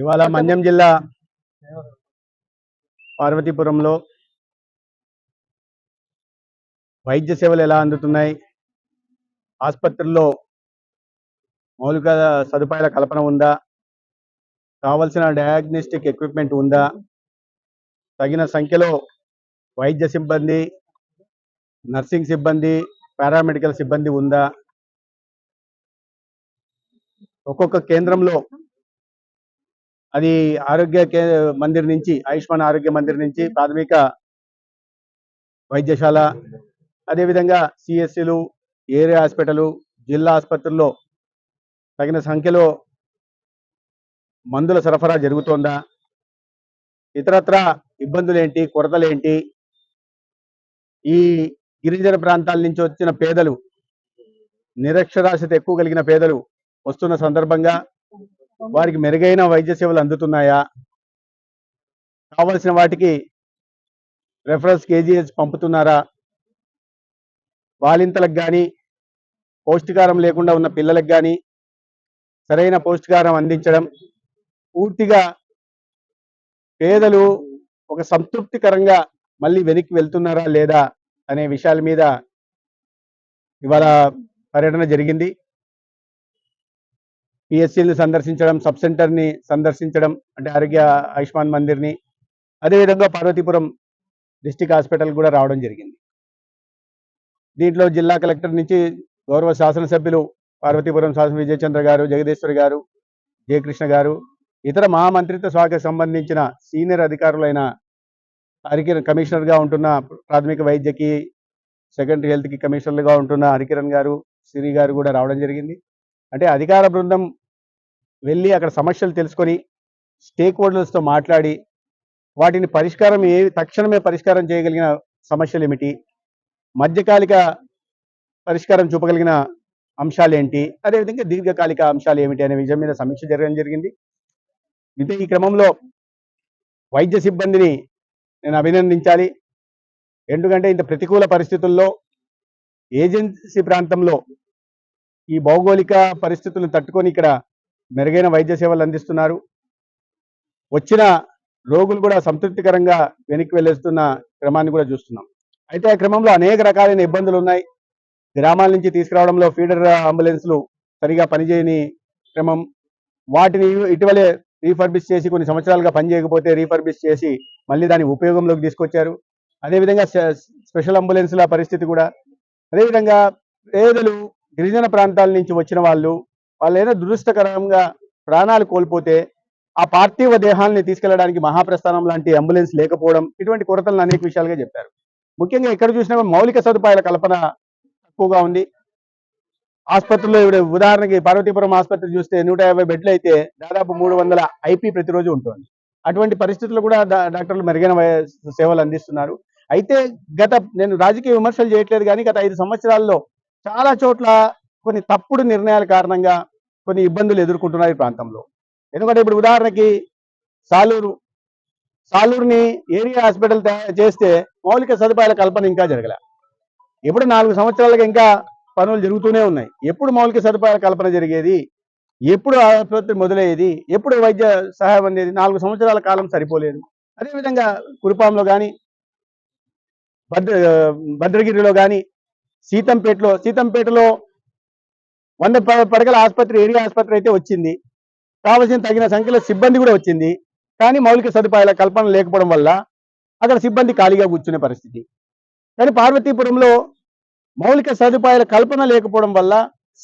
ఇవాళ మన్యం జిల్లా పార్వతీపురంలో వైద్య సేవలు ఎలా అందుతున్నాయి? ఆసుపత్రుల్లో మౌలిక సదుపాయాల కల్పన ఉందా? కావలసిన డయాగ్నోస్టిక్ ఎక్విప్మెంట్ ఉందా? తగిన సంఖ్యలో వైద్య సిబ్బంది నర్సింగ్ సిబ్బంది పారామెడికల్ సిబ్బంది ఉందా? ఒక్కొక్క కేంద్రంలో అది ఆరోగ్య కే మందిర్ నుంచి ఆయుష్మాన్ ఆరోగ్య మందిర్ నుంచి ప్రాథమిక వైద్యశాల అదేవిధంగా సిఎస్సిలు ఏరియా హాస్పిటల్ జిల్లా ఆసుపత్రుల్లో తగిన సంఖ్యలో మందుల సరఫరా జరుగుతోందా? ఇతరత్ర ఇబ్బందులేంటి? కొరతలేంటి? ఈ గిరిజన ప్రాంతాల నుంచి వచ్చిన పేదలు నిరక్షరాస్యత ఎక్కువ కలిగిన పేదలు వస్తున్న సందర్భంగా వారికి మెరుగైన వైద్య సేవలు అందుతున్నాయా? కావలసిన వాటికి రెఫరెన్స్ కేజీఎస్ పంపుతున్నారా? బాలింతలకు కానీ పౌష్టికారం లేకుండా ఉన్న పిల్లలకు కానీ సరైన పౌష్టికారం అందించడం పూర్తిగా పేదలు ఒక సంతృప్తికరంగా మళ్ళీ వెనక్కి వెళ్తున్నారా లేదా అనే విషయాల మీద ఇవాళ పర్యటన జరిగింది. పిఎస్సీని సందర్శించడం సబ్ సెంటర్ని సందర్శించడం అంటే ఆరోగ్య ఆయుష్మాన్ మందిర్ని అదేవిధంగా పార్వతీపురం డిస్టిక్ హాస్పిటల్ కూడా రావడం జరిగింది. దీంట్లో జిల్లా కలెక్టర్ నుంచి గౌరవ శాసనసభ్యులు పార్వతీపురం శాసన విజయచంద్ర గారు జగదీశ్వర్ గారు జయకృష్ణ గారు ఇతర మహామంత్రిత్వ శాఖకు సంబంధించిన సీనియర్ అధికారులైన హరికిరణ్ కమిషనర్గా ఉంటున్న ప్రాథమిక వైద్యకి సెకండరీ హెల్త్కి కమిషనర్గా ఉంటున్న హరికిరణ్ గారు సిరి గారు కూడా రావడం జరిగింది. అంటే అధికార బృందం వెళ్ళి అక్కడ సమస్యలు తెలుసుకొని స్టేక్ హోల్డర్స్తో మాట్లాడి వాటిని పరిష్కారం ఏ తక్షణమే పరిష్కారం చేయగలిగిన సమస్యలు ఏమిటి మధ్యకాలిక పరిష్కారం చూపగలిగిన అంశాలు ఏంటి అదేవిధంగా దీర్ఘకాలిక అంశాలు ఏమిటి అనే విషయం మీద సమీక్ష జరగడం జరిగింది. అయితే ఈ క్రమంలో వైద్య సిబ్బందిని నేను అభినందించాలి. ఎందుకంటే ఇంత ప్రతికూల పరిస్థితుల్లో ఏజెన్సీ ప్రాంతంలో ఈ భౌగోళిక పరిస్థితులను తట్టుకొని ఇక్కడ మెరుగైన వైద్య సేవలు అందిస్తున్నారు. వచ్చిన రోగులు కూడా సంతృప్తికరంగా వెనక్కి వెళ్ళేస్తున్న క్రమాన్ని కూడా చూస్తున్నాం. అయితే ఆ క్రమంలో అనేక రకాలైన ఇబ్బందులు ఉన్నాయి. గ్రామాల నుంచి తీసుకురావడంలో ఫీడర్ అంబులెన్స్లు సరిగా పనిచేయని క్రమం. వాటిని ఇటీవలే రీఫర్బిష్ చేసి కొన్ని సంవత్సరాలుగా పనిచేయకపోతే రీఫర్బిష్ చేసి మళ్ళీ దాన్ని ఉపయోగంలోకి తీసుకొచ్చారు. అదేవిధంగా స్పెషల్ అంబులెన్స్ల పరిస్థితి కూడా. అదేవిధంగా పేదలు గిరిజన ప్రాంతాల నుంచి వచ్చిన వాళ్ళు వాళ్ళు ఏదో దురదృష్టకరంగా ప్రాణాలు కోల్పోతే ఆ పార్థివ దేహాలని తీసుకెళ్ళడానికి మహాప్రస్థానం లాంటి అంబులెన్స్ లేకపోవడం ఇటువంటి కొరతలను అనేక విషయాలుగా చెప్పారు. ముఖ్యంగా ఎక్కడ చూసినా మౌలిక సదుపాయాల కల్పన తక్కువగా ఉంది. ఆసుపత్రిలో ఇప్పుడు ఉదాహరణకి పార్వతీపురం ఆసుపత్రి చూస్తే నూట యాభై బెడ్లు అయితే దాదాపు మూడు వందల ఐపీ ప్రతిరోజు ఉంటుంది. అటువంటి పరిస్థితుల్లో కూడా డాక్టర్లు మెరుగైన సేవలు అందిస్తున్నారు. అయితే గత నేను రాజకీయ విమర్శలు చేయట్లేదు కానీ గత ఐదు సంవత్సరాల్లో చాలా చోట్ల కొన్ని తప్పుడు నిర్ణయాల కారణంగా కొన్ని ఇబ్బందులు ఎదుర్కొంటున్నారు ఈ ప్రాంతంలో. ఎందుకంటే ఇప్పుడు ఉదాహరణకి సాలూరు సాలూరుని ఏరియా హాస్పిటల్ చేస్తే మౌలిక సదుపాయాల కల్పన ఇంకా జరగలే. ఎప్పుడు నాలుగు సంవత్సరాలుగా ఇంకా పనులు జరుగుతూనే ఉన్నాయి. ఎప్పుడు మౌలిక సదుపాయాల కల్పన జరిగేది? ఎప్పుడు ఆసుపత్రి మొదలయ్యేది? ఎప్పుడు వైద్య సహాయం అనేది నాలుగు సంవత్సరాల కాలం సరిపోలేదు. అదేవిధంగా కురుపాంలో కానీ భద్ర భద్రగిరిలో కానీ సీతంపేటలో సీతంపేటలో వంద పడగల పడకల ఆసుపత్రి ఏరియా ఆసుపత్రి అయితే వచ్చింది. కావలసిన తగిన సంఖ్యలో సిబ్బంది కూడా వచ్చింది. కానీ మౌలిక సదుపాయాల కల్పన లేకపోవడం వల్ల అక్కడ సిబ్బంది ఖాళీగా కూర్చునే పరిస్థితి. కానీ పార్వతీపురంలో మౌలిక సదుపాయాల కల్పన లేకపోవడం వల్ల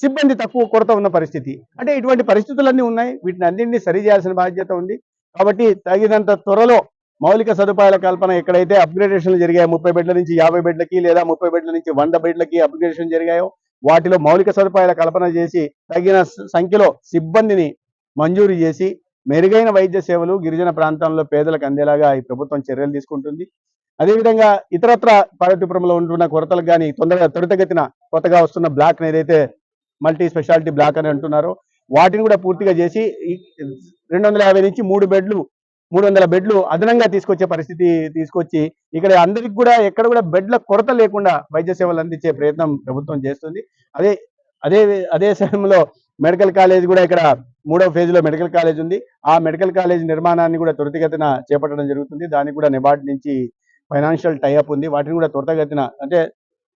సిబ్బంది తక్కువ కొరత ఉన్న పరిస్థితి. అంటే ఇటువంటి పరిస్థితులన్నీ ఉన్నాయి. వీటిని అన్నింటినీ సరి చేయాల్సిన బాధ్యత ఉంది. కాబట్టి తగినంత త్వరలో మౌలిక సదుపాయాల కల్పన ఎక్కడైతే అప్గ్రేడేషన్లు జరిగాయో ముప్పై బెడ్ల నుంచి యాభై బెడ్లకి లేదా ముప్పై బెడ్ల నుంచి వంద బెడ్లకి అప్గ్రేడేషన్ జరిగాయో వాటిలో మౌలిక సదుపాయాల కల్పన చేసి తగిన సంఖ్యలో సిబ్బందిని మంజూరు చేసి మెరుగైన వైద్య సేవలు గిరిజన ప్రాంతాల్లో పేదలకు అందేలాగా ఈ ప్రభుత్వం చర్యలు తీసుకుంటుంది. అదేవిధంగా ఇతరత్ర పార్వతీపురంలో ఉంటున్న కొరతలకు కానీ తొందరగా త్వరితగతిన కొత్తగా వస్తున్న బ్లాక్ ఏదైతే మల్టీ స్పెషాలిటీ బ్లాక్ అని అంటున్నారో వాటిని కూడా పూర్తిగా చేసి రెండు వందల యాభై నుంచి మూడు బెడ్లు మూడు వందల బెడ్లు అదనంగా తీసుకొచ్చే పరిస్థితి తీసుకొచ్చి ఇక్కడ అందరికి కూడా ఎక్కడ కూడా బెడ్ల కొరత లేకుండా వైద్య సేవలు అందించే ప్రయత్నం ప్రభుత్వం చేస్తుంది. అదే అదే అదే సమయంలో మెడికల్ కాలేజ్ కూడా ఇక్కడ మూడవ ఫేజ్లో మెడికల్ కాలేజ్ ఉంది. ఆ మెడికల్ కాలేజ్ నిర్మాణాన్ని కూడా త్వరితగతిన చేపట్టడం జరుగుతుంది. దానికి కూడా నెబార్డ్ నుంచి ఫైనాన్షియల్ టైఅప్ ఉంది. వాటిని కూడా త్వరితగతిన అంటే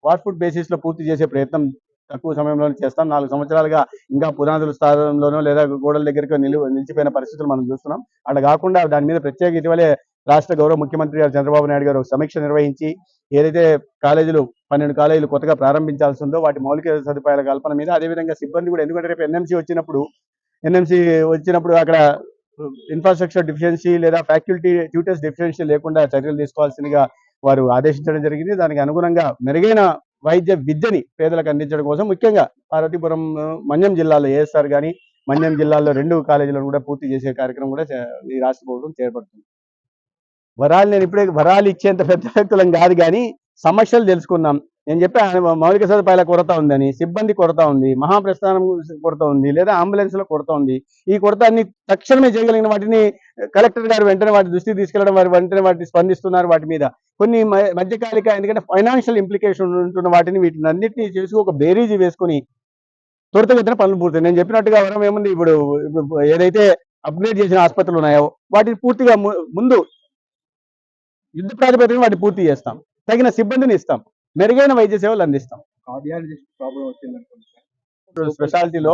వాట్ఫుడ్ బేసిస్లో పూర్తి చేసే ప్రయత్నం తక్కువ సమయంలో చేస్తాం. నాలుగు సంవత్సరాలుగా ఇంకా పునాదుల స్థానంలోనో లేదా గోడల దగ్గరకు నిలు నిలిచిపోయిన పరిస్థితులు మనం చూస్తున్నాం. అట్లా కాకుండా దాని మీద ప్రత్యేక ఇటీవలే రాష్ట్ర గౌరవ ముఖ్యమంత్రి గారు చంద్రబాబు నాయుడు గారు సమీక్ష నిర్వహించి ఏదైతే కాలేజీలు పన్నెండు కాలేజీలు కొత్తగా ప్రారంభించాల్సి ఉందో వాటి మౌలిక సదుపాయాల కల్పన మీద అదేవిధంగా సిబ్బంది కూడా ఎందుకంటే రేపు ఎన్ఎంసీ వచ్చినప్పుడు ఎన్ఎంసీ వచ్చినప్పుడు అక్కడ ఇన్ఫ్రాస్ట్రక్చర్ డిఫిషియన్సీ లేదా ఫ్యాకల్టీ ట్యూటర్స్ డిఫిషియన్సీ లేకుండా చర్యలు తీసుకోవాల్సిందిగా వారు ఆదేశించడం జరిగింది. దానికి అనుగుణంగా మెరుగైన వైద్య విద్యని పేదలకు అందించడం కోసం ముఖ్యంగా పార్వతీపురం మన్యం జిల్లాలో ఏఎస్ఆర్ కానీ మన్యం జిల్లాలో రెండు కాలేజీలను కూడా పూర్తి చేసే కార్యక్రమం కూడా చే- ఈ రాష్ట్ర ప్రభుత్వం చేపడుతుంది. వరాలు నేను ఇప్పుడే వరాలు ఇచ్చేంత పెద్ద వ్యక్తులం కాదు కానీ సమస్యలు తెలుసుకున్నాం. నేను చెప్పాను మౌలిక సదుపాయాల కొరత ఉందని సిబ్బంది కొరత ఉంది మహాప్రస్థానం కొరత ఉంది లేదా అంబులెన్స్లో కొరత ఉంది. ఈ కొరత అన్ని తక్షణమే చేయగలిగిన వాటిని కలెక్టర్ గారు వెంటనే వాటి దృష్టికి తీసుకెళ్ళడం వారి వెంటనే వాటిని స్పందిస్తున్నారు వాటి మీద. కొన్ని మ- మధ్యకాలిక ఎందుకంటే ఫైనాన్షియల్ ఇంప్లికేషన్ ఉంటున్న వాటిని వీటిని అన్నింటినీ చేసి ఒక బేరీజీ వేసుకుని త్వరితగతిన పనులు పూర్తి నేను చెప్పినట్టుగా వరం ఏముంది? ఇప్పుడు ఏదైతే అప్గ్రేడ్ చేసిన ఆసుపత్రులు ఉన్నాయో వాటిని పూర్తిగా ముందు యుద్ధ ప్రాతిపదికన వాటిని పూర్తి చేస్తాం. తగిన సిబ్బందిని ఇస్తాం. మెరుగైన వైద్య సేవలు అందిస్తాం. స్పెషాలిటీలో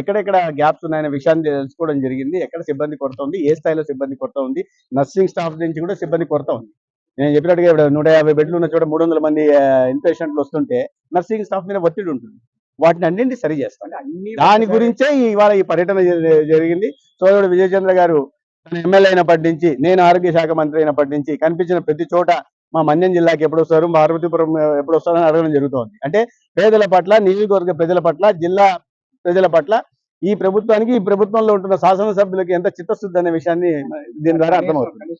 ఎక్కడెక్కడ గ్యాప్స్ ఉన్నాయనే విషయాన్ని తెలుసుకోవడం జరిగింది. ఎక్కడ సిబ్బంది కొరత ఉంది? ఏ స్థాయిలో సిబ్బంది కొరత ఉంది? నర్సింగ్ స్టాఫ్ నుంచి కూడా సిబ్బంది కొరత ఉంది. నేను చెప్పినట్టుగా ఇప్పుడు నూట యాభై బెడ్లు ఉన్న చోట మూడు వందల మంది ఇన్పేషెంట్లు వస్తుంటే నర్సింగ్ స్టాఫ్ మీద ఒత్తిడి ఉంటుంది. వాటిని అన్నింటి సరి చేస్తాం. దాని గురించే ఇవాళ ఈ పర్యటన జరిగింది. సోదరుడు విజయచంద్ర గారు ఎమ్మెల్యే అయినప్పటి నుంచి నేను ఆరోగ్య శాఖ మంత్రి అయినప్పటి నుంచి కనిపించిన ప్రతి చోట మా మన్యం జిల్లాకి ఎప్పుడు వస్తారు? పార్వతీపురం ఎప్పుడు వస్తారని అడగడం జరుగుతోంది. అంటే పేదల పట్ల నియోజకవర్గ ప్రజల పట్ల జిల్లా ప్రజల పట్ల ఈ ప్రభుత్వానికి ఈ ప్రభుత్వంలో ఉంటున్న శాసనసభ్యులకి ఎంత చిత్తశుద్ధి అనే విషయాన్ని దీని ద్వారా అర్థమవుతుంది.